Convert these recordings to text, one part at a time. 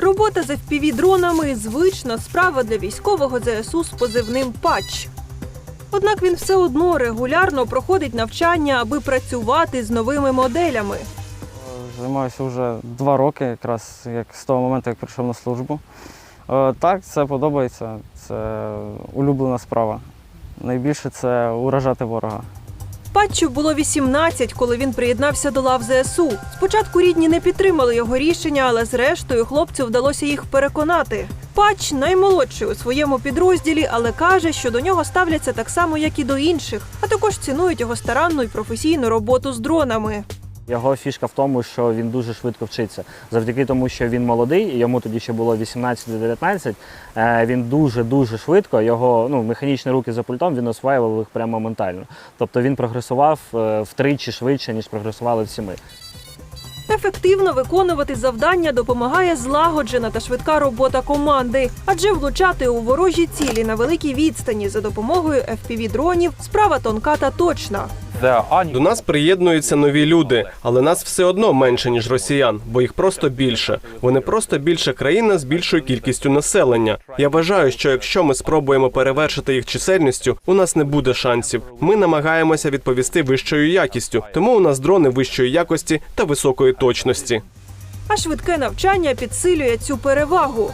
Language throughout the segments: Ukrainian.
Робота з FPV-дронами – звична справа для військового ЗСУ з позивним «Патч». Однак він все одно регулярно проходить навчання, аби працювати з новими моделями. Займаюся вже два роки, якраз як з того моменту, як прийшов на службу. Е, Так, це подобається, це улюблена справа. Найбільше це уражати ворога. Патчу було 18, коли він приєднався до лав ЗСУ. Спочатку рідні не підтримали його рішення, але зрештою хлопцю вдалося їх переконати. Патч наймолодший у своєму підрозділі, але каже, що до нього ставляться так само, як і до інших, а також цінують його старанну і професійну роботу з дронами. Його фішка в тому, що він дуже швидко вчиться. Завдяки тому, що він молодий, йому тоді ще було 18-19, е, Він дуже-дуже швидко. Його ну, механічні руки за пультом він осваював їх прямо моментально. Тобто він прогресував е, втричі швидше, ніж прогресували всі ми. Ефективно виконувати завдання допомагає злагоджена та швидка робота команди, адже влучати у ворожі цілі на великій відстані за допомогою FPV-дронів справа тонка та точна. До нас приєднуються нові люди, але нас все одно менше ніж росіян, бо їх просто більше. Вони просто більша країна з більшою кількістю населення. Я вважаю, що якщо ми спробуємо перевершити їх чисельністю, у нас не буде шансів. Ми намагаємося відповісти вищою якістю, тому у нас дрони вищої якості та високої точності. А швидке навчання підсилює цю перевагу.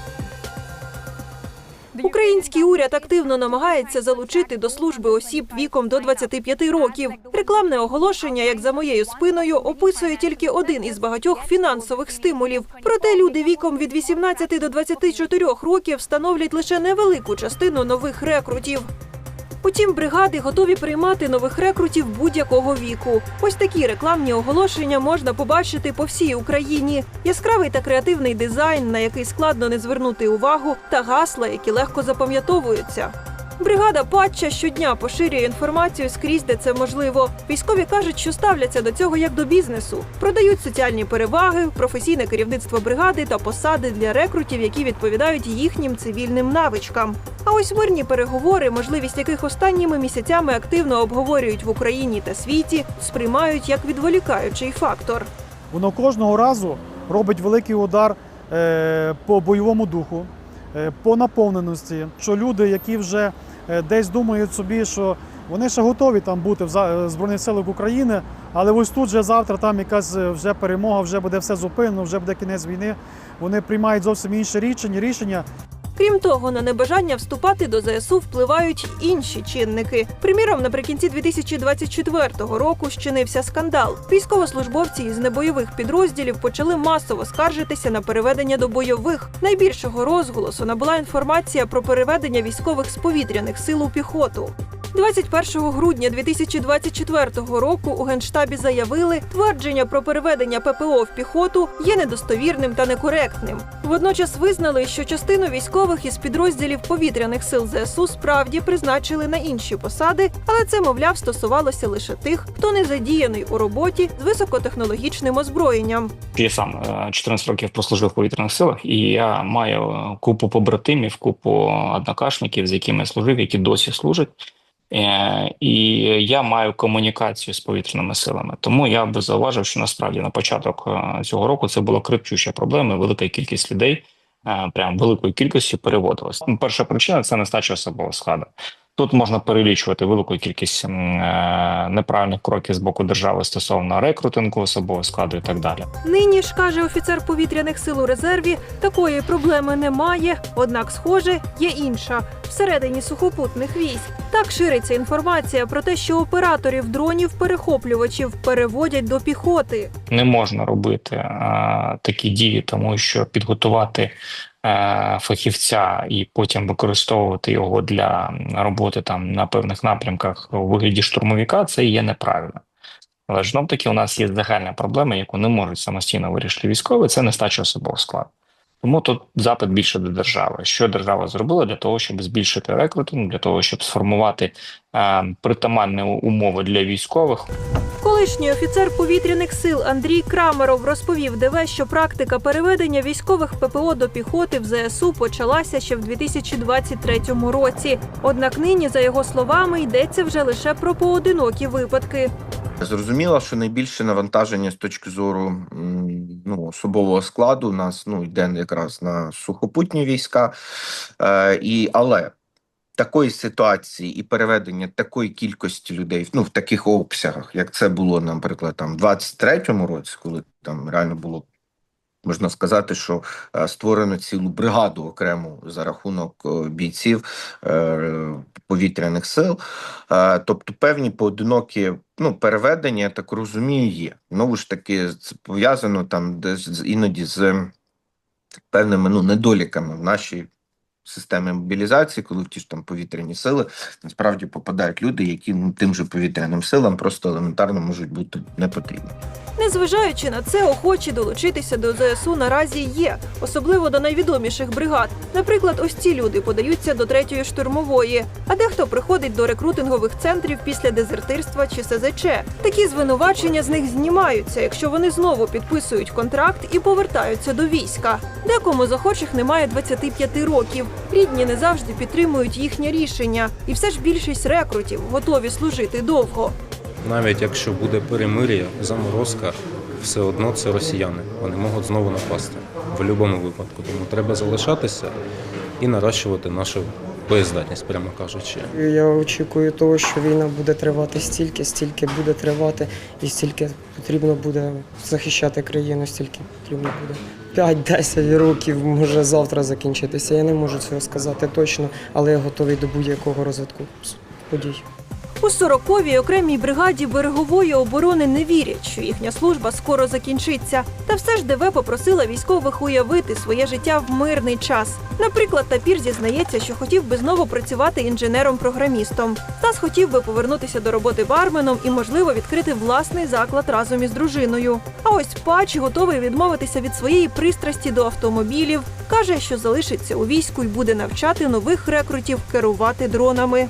Український уряд активно намагається залучити до служби осіб віком до 25 років. Рекламне оголошення, як за моєю спиною, описує тільки один із багатьох фінансових стимулів. Проте люди віком від 18 до 24 років становлять лише невелику частину нових рекрутів. Утім, бригади готові приймати нових рекрутів будь-якого віку. Ось такі рекламні оголошення можна побачити по всій Україні. Яскравий та креативний дизайн, на який складно не звернути увагу, та гасла, які легко запам'ятовуються. Бригада Патча щодня поширює інформацію скрізь, де це можливо. Військові кажуть, що ставляться до цього як до бізнесу, продають соціальні переваги, професійне керівництво бригади та посади для рекрутів, які відповідають їхнім цивільним навичкам. А ось мирні переговори, можливість яких останніми місяцями активно обговорюють в Україні та світі, сприймають як відволікаючий фактор. Воно кожного разу робить великий удар е, по бойовому духу, по наповненості. Що люди, які вже е, десь думають собі, що вони ще готові там бути в е, Збройних силах України, але ось тут вже завтра там якась е, вже перемога, вже буде все зупинено, вже буде кінець війни. Вони приймають зовсім інші рішення, рішення, Крім того, на небажання вступати до ЗСУ впливають інші чинники. Приміром, наприкінці 2024 року щинився скандал. Військовослужбовці із небойових підрозділів почали масово скаржитися на переведення до бойових. Найбільшого розголосу набула інформація про переведення військових з повітряних сил у піхоту. 21 грудня 2024 року у генштабі заявили, твердження про переведення ППО в піхоту є недостовірним та некоректним. Водночас визнали, що частину військових із підрозділів повітряних сил ЗСУ справді призначили на інші посади, але це, мовляв, стосувалося лише тих, хто не задіяний у роботі з високотехнологічним озброєнням. Я сам е, 14 років прослужив в повітряних силах, і я маю е, купу побратимів, купу однокашників, з якими я служив, які досі служать. Е, І я маю комунікацію з повітряними силами. Тому я би зауважив, що насправді на початок е, цього року це була кричуща проблема. Велика кількість людей, е, прям великою кількістю переводилась. Ну, Перша причина це нестача особового складу. Тут можна перелічувати велику кількість неправильних кроків з боку держави стосовно рекрутингу особового складу і так далі. Нині ж каже офіцер повітряних сил у резерві, такої проблеми немає. Однак, схоже, є інша всередині сухопутних військ. Так шириться інформація про те, що операторів дронів перехоплювачів переводять до піхоти. не можна робити е, такі дії, тому що підготувати е, фахівця і потім використовувати його для роботи там на певних напрямках у вигляді штурмовика, це є неправильно. Але ж знов таки у нас є загальна проблема, яку не можуть самостійно вирішити військові, це нестача особового складу. Тому тут запит більше до держави. Що держава зробила для того, щоб збільшити рекрутинг, для того, щоб сформувати е, притаманні умови для військових, Колишній офіцер повітряних сил Андрій Крамеров розповів ДВ, що практика переведення військових ППО до піхоти в ЗСУ почалася ще в 2023 році. Однак нині, за його словами, йдеться вже лише про поодинокі випадки. Зрозуміло, що найбільше навантаження з точки зору м, ну, особового складу у нас ну, йде якраз на сухопутні війська. Е, і, але такої ситуації і переведення такої кількості людей ну, в таких обсягах, як це було, наприклад, там, в 23-му році, коли там реально було. Можна сказати, що е, створено цілу бригаду окрему за рахунок е, бійців е, повітряних сил. Тобто певні поодинокі ну, переведення, я так розумію, є. Знову ж таки, це пов'язано там іноді з певними ну, недоліками в нашій системі мобілізації, коли в ті ж там повітряні сили насправді попадають люди, які ну, тим же повітряним силам просто елементарно можуть бути не потрібні. Незважаючи на це, охочі долучитися до ЗСУ наразі є, особливо до найвідоміших бригад. Наприклад, ось ці люди подаються до третьої штурмової, а дехто приходить до рекрутингових центрів після дезертирства чи СЗЧ. Такі звинувачення з них знімаються, якщо вони знову підписують контракт і повертаються до війська. Декому з охочих немає 25 років. Рідні не завжди підтримують їхнє рішення, і все ж більшість рекрутів готові служити довго. Навіть якщо буде перемир'я, заморозка, все одно це росіяни. Вони можуть знову напасти в будь-якому випадку. Тому треба залишатися і наращувати нашу боєздатність, прямо кажучи. Я очікую того, що війна буде тривати стільки, стільки буде тривати, і стільки потрібно буде захищати країну, стільки потрібно буде. 5-10 років може завтра закінчитися. Я не можу цього сказати точно, але я готовий до будь-якого розвитку подій. У 40-й окремій бригаді берегової оборони не вірять, що їхня служба скоро закінчиться. Та все ж ДВ попросила військових уявити своє життя в мирний час. Наприклад, Тапір зізнається, що хотів би знову працювати інженером-програмістом. Стас хотів би повернутися до роботи барменом і, можливо, відкрити власний заклад разом із дружиною. А ось Пач готовий відмовитися від своєї пристрасті до автомобілів. каже, що залишиться у війську і буде навчати нових рекрутів керувати дронами.